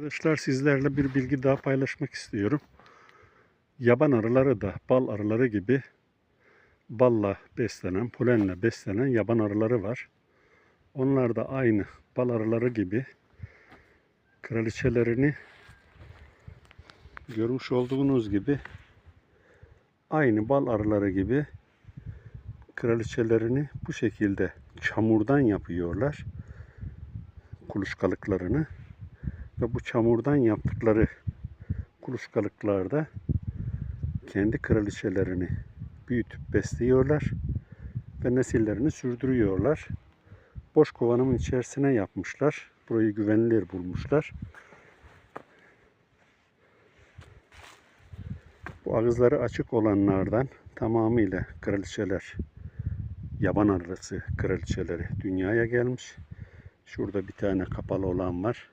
Arkadaşlar sizlerle bir bilgi daha paylaşmak istiyorum. Yaban arıları da bal arıları gibi balla beslenen, polenle beslenen yaban arıları var. Onlar da aynı bal arıları gibi kraliçelerini görmüş olduğunuz gibi aynı bal arıları gibi kraliçelerini bu şekilde çamurdan yapıyorlar. Kuluçkalıklarını ve bu çamurdan yaptıkları kuluçkalıklarda kendi kraliçelerini büyütüp besliyorlar ve nesillerini sürdürüyorlar. Boş kovanın içerisine yapmışlar. Burayı güvenilir bulmuşlar. Bu ağızları açık olanlardan tamamıyla kraliçeler, yaban arısı kraliçeleri dünyaya gelmiş. Şurada bir tane kapalı olan var.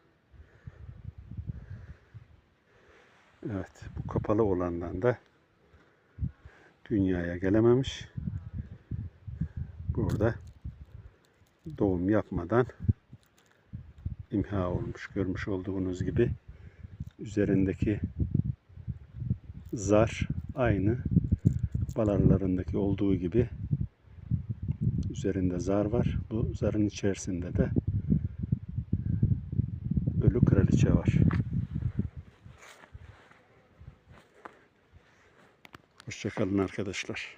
Evet, bu kapalı olandan da dünyaya gelememiş. Burada doğum yapmadan imha olmuş. Görmüş olduğunuz gibi üzerindeki zar aynı bal arılarındaki olduğu gibi üzerinde zar var. Bu zarın içerisinde de ölü kraliçe var. Hoşçakalın arkadaşlar.